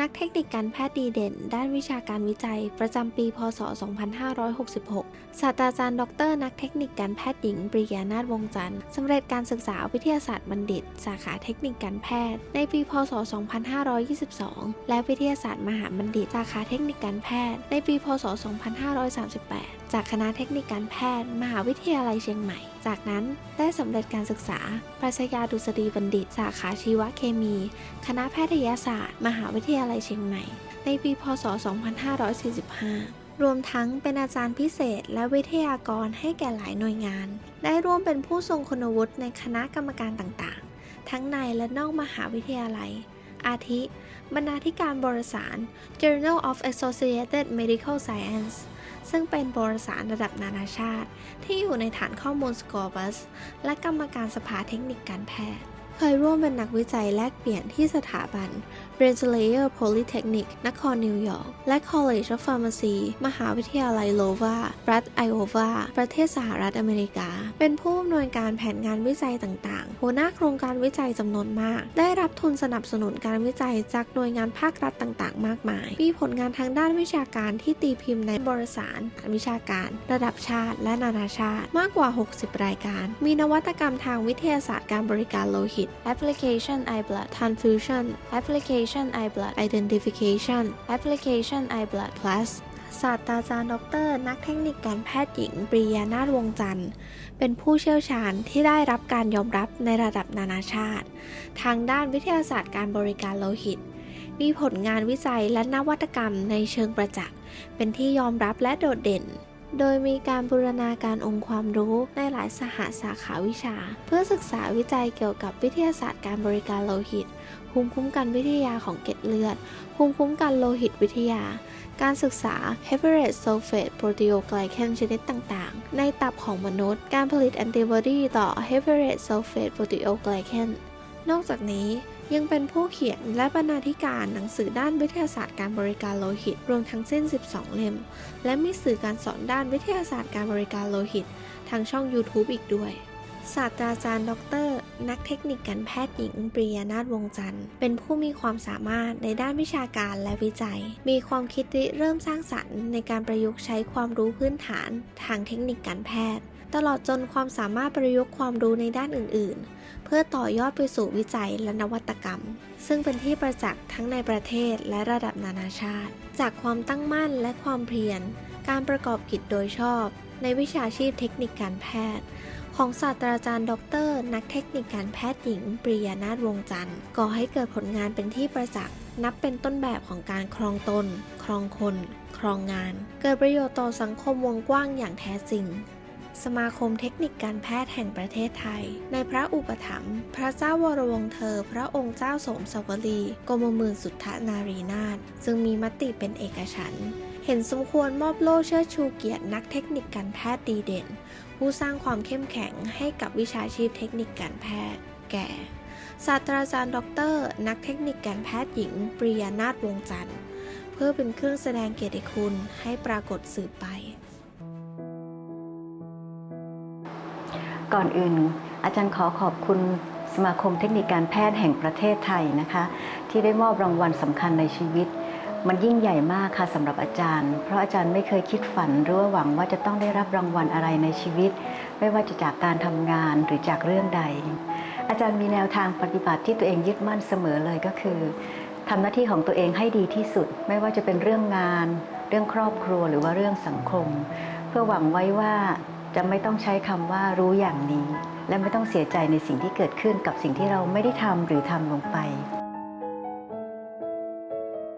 นักเทคนิคการแพทย์ดีเด่น ด้านวิชาการวิจัย ประจำปี พศ 2566 ศาสตราจารย์ดอกเตอรนักเทคนิคการแพทย์หญิง ปริยานาถวงจันทร์สำเร็จการศึกษาวิทยาศาสตร์บัณฑิต สาขาเทคนิคการแพทย์ ในปี พศ 2522 และวิทยาศาสตร์มหาบัณฑิต สาขาเทคนิคการแพทย์ ในปี พศ 2538จากคณะเทคนิคการแพทย์ มหาวิทยาลัยเชียงใหม่ จากนั้นได้สำเร็จการศึกษา ปรัชญาดุษฎีบัณฑิต สาขาชีวเคมี คณะแพทยศาสตร์ มหาวิทยาลัยเชียงใหม่ ในปี พศ 2545รวมทั้งเป็นอาจารย์พิเศษและวิทยากรให้แก่หลายหน่วยงาน ได้ร่วมเป็นผู้ทรงคุณวุฒิในคณะกรรมการต่างๆ ทั้งในและนอกมหาวิทยาลัย อาทิ บรรณาธิการบริสาร Journal of Associated Medical Science ซึ่งเป็นบริษัทระดับนานาชาติ ที่อยู่ในฐานข้อมูล Scopus และกรรมการสภาเทคนิคการแพทย์ เคยร่วมเป็นนักวิจัยแลกเปลี่ยนที่สถาบัน Rensselaer Polytechnic นครนิวยอร์ก และ College of Pharmacy มหาวิทยาลัยโลวา รัฐไอโอวา ประเทศสหรัฐอเมริกา เป็นผู้อำนวยการแผนงานวิจัยต่างๆ หัวหน้าโครงการวิจัยจำนวนมาก ได้รับทุนสนับสนุนการวิจัยจากหน่วยงานภาครัฐต่างๆ มากมาย มีผลงานทางด้านวิชาการที่ตีพิมพ์ในบริสารวิชาการ ระดับชาติ และนานาชาติ มากกว่า 60 รายการ มีนวัตกรรมทางวิทยาศาสตร์การบริการโลหิต Application eye blood transfusion Application eye blood identification Application eye blood plus ศาสตราจารย์ดอเตอรนักเทคนิคการแพทย์หญิงปริยานาถวงจันทร์ เป็นผู้เชี่ยวชาญที่ได้รับการยอมรับในระดับนานาชาติ ทางด้านวิทยาศาสตร์การบริการโลหิต มีผลงานวิจัยและนวัตกรรมในเชิงประจักษ์ เป็นที่ยอมรับและโดดเด่น โดยมีการบูรณาการองค์ความรู้ในหลายสหสาขาวิชา เพื่อศึกษาวิจัยเกี่ยวกับวิทยาศาสตร์การบริการโลหิต ภูมิคุ้มกันวิทยาของเกล็ดเลือด ภูมิคุ้มกันโลหิตวิทยา การศึกษา heparinase sulfate proteoglycan ชนิดต่างๆ ในตับของมนุษย์ การผลิตแอนติบอดีต่อ heparinase sulfate proteoglycan นอกจากนี้ ยังเป็นผู้เขียนและบรรณาธิการหนังสือด้านวิทยาศาสตร์การบริการโลหิต รวมทั้งเส้น 12 เล่ม และมีสื่อการสอนด้านวิทยาศาสตร์การบริการโลหิต ทางช่อง YouTube อีกด้วยศาสตราจารย์ดอกเตอรนักเทคนิคการแพทย์หญิงปริยานาถวงจันทร์ เป็นผู้มีความสามารถในด้านวิชาการและวิจัย มีความคิดริเริ่มสร้างสรรค์ในการประยุกต์ใช้ความรู้พื้นฐานทางเทคนิคการแพทย์ ตลอดจนความสามารถประยุกต์ความรู้ในด้านอื่น ๆ เพื่อต่อยอดไปสู่วิจัยและนวัตกรรม ซึ่งเป็นที่ประจักษ์ทั้งในประเทศและระดับนานาชาติ จากความตั้งมั่นและความเพียร การประกอบกิจโดยชอบ ในวิชาชีพเทคนิคการแพทย์ของศาสตราจารย์ดอกเตอรนักเทคนิคการแพทย์หญิง ปริยานาถวงจันทร์ก่อให้เกิดผลงานเป็นที่ประจักษ์นับเป็นต้นแบบของการครองตน ครองคน ครองงาน เกิดประโยชน์ต่อสังคมวงกว้างอย่างแท้จริง สมาคมเทคนิคการแพทย์แห่งประเทศไทย ในพระอุปถัมภ์พระเจ้าวรวงเธอ พระองค์เจ้าสมสวรีกรมหมื่นสุทธนารีนาถซึ่งมีมติเป็นเอกฉันท์เห็นสมควรมอบโล่เชิดชูเกียรตินักเทคนิคการแพทย์ดีเด่น ผู้สร้างความเข้มแข็งให้กับวิชาชีพเทคนิคการแพทย์ แก่ศาสตราจารย์ดอกเตอรนักเทคนิคการแพทย์หญิง ปริยานาถวงจันทร์ เพื่อเป็นเครื่องแสดงเกียรติคุณให้ปรากฏสืบไป ก่อนอื่น อาจารย์ขอขอบคุณสมาคมเทคนิคการแพทย์แห่งประเทศไทยนะคะ ที่ได้มอบรางวัลสำคัญในชีวิต มันยิ่งใหญ่มากค่ะสำหรับอาจารย์ เพราะอาจารย์ไม่เคยคิดฝันหรือว่าหวังว่าจะต้องได้รับรางวัลอะไรในชีวิต ไม่ว่าจะจากการทำงานหรือจากเรื่องใด อาจารย์มีแนวทางปฏิบัติที่ตัวเองยึดมั่นเสมอเลยก็คือทำหน้าที่ของตัวเองให้ดีที่สุด ไม่ว่าจะเป็นเรื่องงาน เรื่องครอบครัวหรือว่าเรื่องสังคม เพื่อหวังไว้ว่า จะไม่ต้องใช้คำว่ารู้อย่างนี้ และไม่ต้องเสียใจในสิ่งที่เกิดขึ้นกับสิ่งที่เราไม่ได้ทำหรือทำลงไป